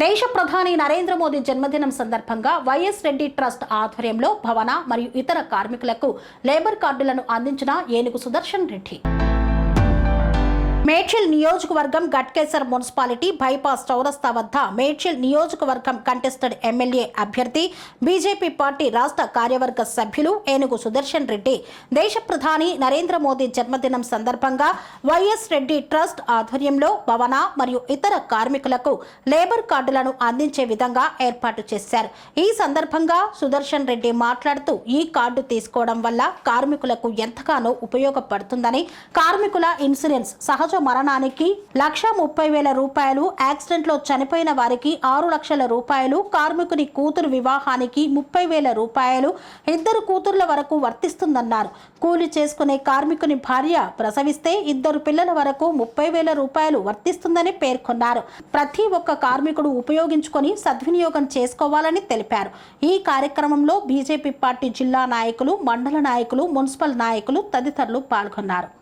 దేశ ప్రధాని నరేంద్ర మోదీ జన్మదినం సందర్భంగా వైఎస్ రెడ్డి ట్రస్ట్ ఆధ్వర్యంలో భవన మరియు ఇతర కార్మికులకు లేబర్ కార్డులను అందించిన ఏనుగు సుదర్శన్ రెడ్డి. మేడ్చల్ నియోజకవర్గం గట్కేసర్ మున్సిపాలిటీ బైపాస్ చౌరస్తా వద్ద మేడ్చల్ నియోజకవర్గం కంటెస్టెడ్ ఎమ్మెల్యే అభ్యర్థి బీజేపీ పార్టీ రాష్ట్ర కార్యవర్గ సభ్యులు ఏనుగు సుదర్శన్ రెడ్డి. దేశ ప్రధాని నరేంద్ర మోదీ జన్మదినం సందర్భంగా వైఎస్ రెడ్డి ట్రస్ట్ ఆధ్వర్యంలో భవన మరియు ఇతర కార్మికులకు లేబర్ కార్డులను అందించే విధంగా ఏర్పాటు చేశారు. ఈ సందర్భంగా సుదర్శన్ రెడ్డి మాట్లాడుతూ ఈ కార్డు తీసుకోవడం వల్ల కార్మికులకు ఎంతగానో ఉపయోగపడుతుందని కార్మికుల ఇన్సూరెన్స్ సహజ మరణానికి లక్ష ముప్పై వేల రూపాయలు యాక్సిడెంట్లో చనిపోయిన వారికి ఆరు లక్షల రూపాయలు కార్మికుని కూతురు వివాహానికి ముప్పై వేల రూపాయలు ఇద్దరు కూతుర్ల వరకు వర్తిస్తుందన్నారు. కూలి చేసుకునే కార్మికుని భార్య ప్రసవిస్తే ఇద్దరు పిల్లల వరకు ముప్పై వేల రూపాయలు వర్తిస్తుందని పేర్కొన్నారు. ప్రతి ఒక్క కార్మికుడు ఉపయోగించుకొని సద్వినియోగం చేసుకోవాలని తెలిపారు. ఈ కార్యక్రమంలో బీజేపీ పార్టీ జిల్లా నాయకులు మండల నాయకులు మున్సిపల్ నాయకులు తదితరులు పాల్గొన్నారు.